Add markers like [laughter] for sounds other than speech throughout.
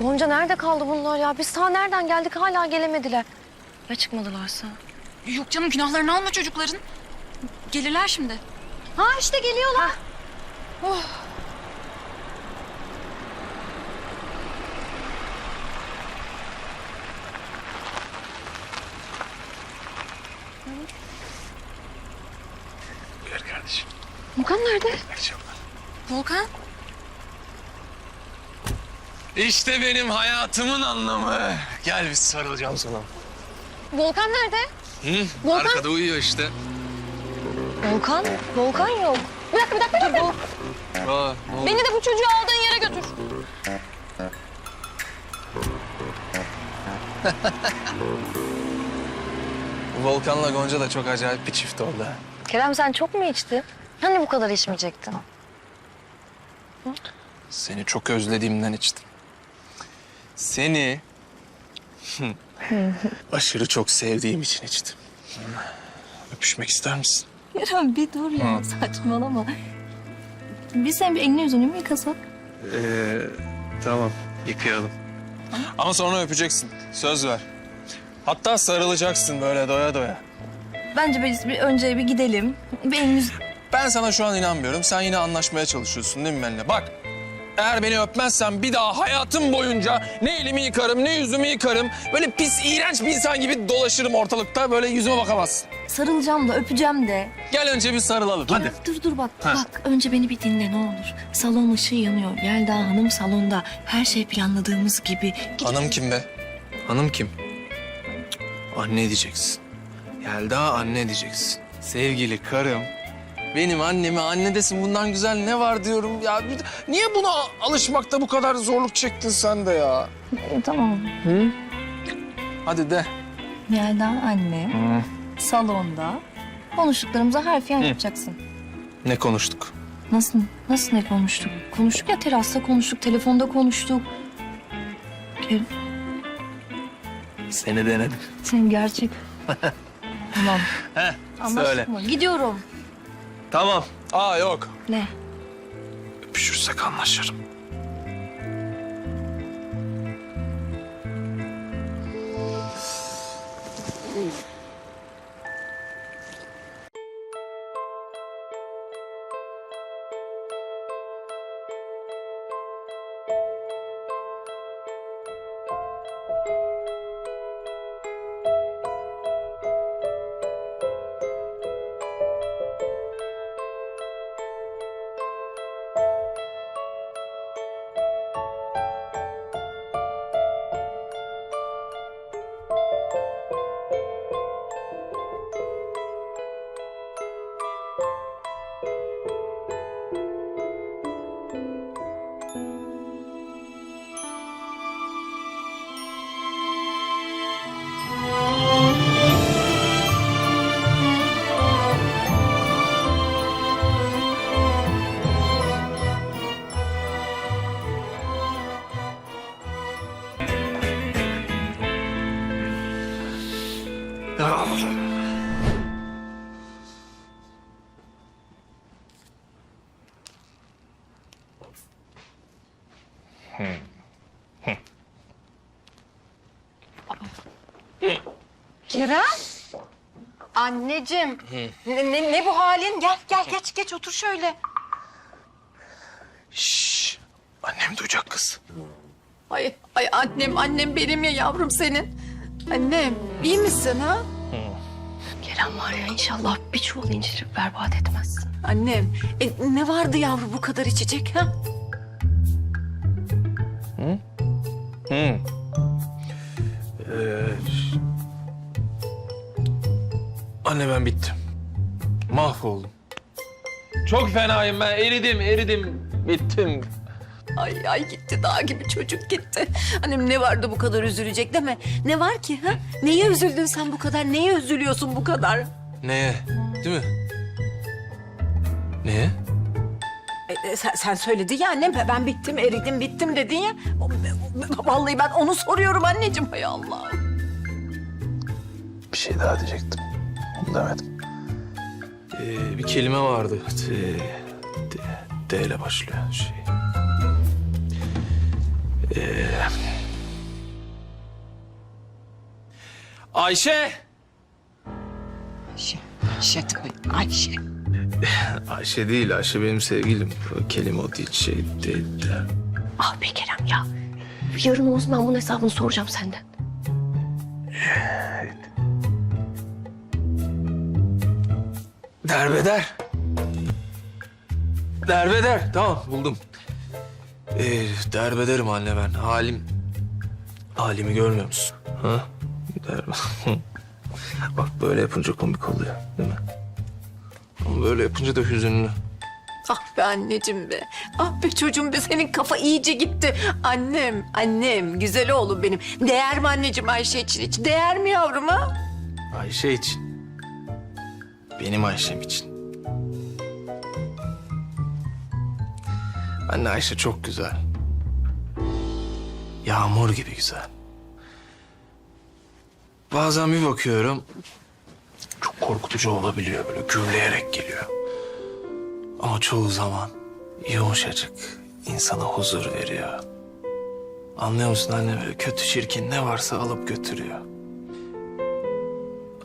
Gonca nerede kaldı bunlar ya? Biz ta nereden geldik hala gelemediler. Ya çıkmadılarsa? Yok canım günahlarını alma çocukların. Gelirler şimdi. Ha işte geliyorlar. Gel kardeşim. Mukan nerede? Akşamlar. Volkan. İşte benim hayatımın anlamı. Gel biz sarılacağım sana. Volkan nerede? Hı? Volkan? Arkada uyuyor işte. Volkan? Volkan yok. Bir dakika bir dakika bir dakika. Aa, ne oldu? Beni de bu çocuğu aldığın yere götür. [laughs] Volkan'la Gonca da çok acayip bir çift oldu. Kerem sen çok mu içtin? Hani bu kadar içmeyecektin? Seni çok özlediğimden içtim. Seni [laughs] aşırı çok sevdiğim için içtim. Öpüşmek ister misin? Kerem bir dur ya saçmalama. Biz senin bir elini yüzünü mü yıkasak? Ee, tamam, yıkayalım. Ama sonra öpeceksin. Söz ver. Hatta sarılacaksın böyle doya doya. Bence biz bir önce bir gidelim. Bir elini yüz... Ben sana şu an inanmıyorum. Sen yine anlaşmaya çalışıyorsun değil mi benimle? Bak, eğer beni öpmezsen bir daha hayatım boyunca ne elimi yıkarım, ne yüzümü yıkarım. Böyle pis, iğrenç bir insan gibi dolaşırım ortalıkta. Böyle yüzüme bakamazsın. Sarılacağım da öpeceğim de. Gel önce bir sarılalım. Hadi. Dur dur bak Ha. bak önce beni bir dinle ne olur. Salon ışığı yanıyor. Yelda Hanım salonda. Her şey planladığımız gibi. Git- Hanım kim be? Hanım kim? Anne diyeceksin. Yelda anne diyeceksin. Sevgili karım. Benim anneme anne desin bundan güzel ne var diyorum ya. Bir- Niye buna alışmakta bu kadar zorluk çektin sen de ya? E, tamam. Hadi de. Yelda anne salonda. Konuştuklarımıza harfiyen yapacaksın. Ne konuştuk? Nasıl nasıl ne konuştuk? Konuştuk ya terasta konuştuk, telefonda konuştuk. Kerem, Seni denedim. sen gerçek. [laughs] tamam. Heh, Anlaştık söyle. mı? Gidiyorum. Tamam. Aa yok. Ne? Öpüşürsek anlaşırım. Kerem? Anneciğim. Ne, ne, ne bu halin? Gel gel geç geç otur şöyle. Şşş. Annem duyacak kız. Ay ay annem annem benim ya yavrum senin. Annem iyi misin ha? Kerem var ya inşallah bir çuval incirip berbat etmezsin. Annem e, ne vardı yavru bu kadar içecek ha? Hı. Ee, anne ben bittim. Mahvoldum. Çok fenayım ben. Eridim, eridim. Bittim. Ay ay gitti dağ gibi çocuk gitti. Annem ne vardı bu kadar üzülecek deme. Ne var ki ha? Neye üzüldün sen bu kadar? Neye üzülüyorsun bu kadar? Neye? Değil mi? Neye? E, e, sen, sen söyledin ya annem ben bittim eridim bittim dedin ya. Vallahi ben onu soruyorum anneciğim hay Allah. Bir şey daha diyecektim. Onu demedim. Ee, bir kelime vardı. D, D, D ile başlıyor şey. Ayşe! Ayşe, Ayşe tabii Ayşe. Ayşe değil, Ayşe benim sevgilim. Kelime o değil, şey değil de. Ah be Kerem ya. Yarın Oğuz ben bunun hesabını soracağım senden. Derbeder. Derbeder. Tamam buldum. Ee, derbederim anne ben. Halim... Halimi görmüyor musun? Ha? Derbe... [laughs] Bak böyle yapınca komik oluyor değil mi? Ama böyle yapınca da hüzünlü. Ah be anneciğim be. Ah be çocuğum be senin kafa iyice gitti. Annem, annem, güzel oğlum benim. Değer mi anneciğim Ayşe için hiç? Değer mi yavrum ha? Ayşe için. Benim Ayşem için. Anne Ayşe çok güzel. Yağmur gibi güzel. Bazen bir bakıyorum. Çok korkutucu olabiliyor böyle gürleyerek geliyor. Ama çoğu zaman yumuşacık insana huzur veriyor. Anlıyor musun anne böyle kötü çirkin ne varsa alıp götürüyor.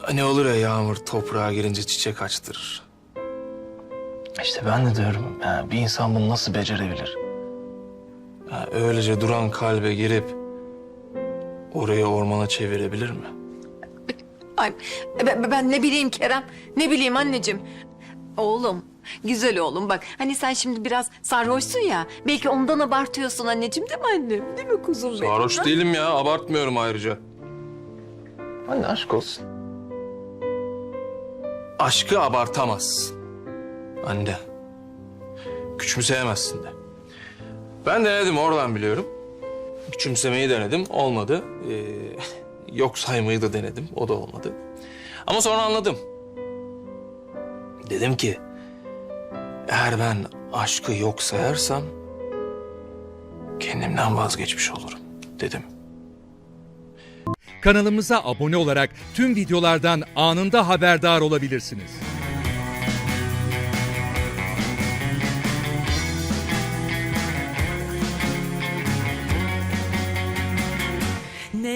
Hani olur ya yağmur toprağa girince çiçek açtırır. İşte ben de diyorum ya bir insan bunu nasıl becerebilir? Ya öylece duran kalbe girip orayı ormana çevirebilir mi? Ay, ben, ben ne bileyim Kerem, ne bileyim anneciğim. Oğlum, güzel oğlum bak. Hani sen şimdi biraz sarhoşsun ya. Belki ondan abartıyorsun anneciğim değil mi annem? Değil mi kuzum benim? Sarhoş ha? değilim ya abartmıyorum ayrıca. Anne aşk olsun. Aşkı abartamazsın. Anne. Küçümseyemezsin de. Ben denedim oradan biliyorum. Küçümsemeyi denedim olmadı. Ee, yok saymayı da denedim o da olmadı. Ama sonra anladım. Dedim ki eğer ben aşkı yok sayarsam kendimden vazgeçmiş olurum dedim. Kanalımıza abone olarak tüm videolardan anında haberdar olabilirsiniz.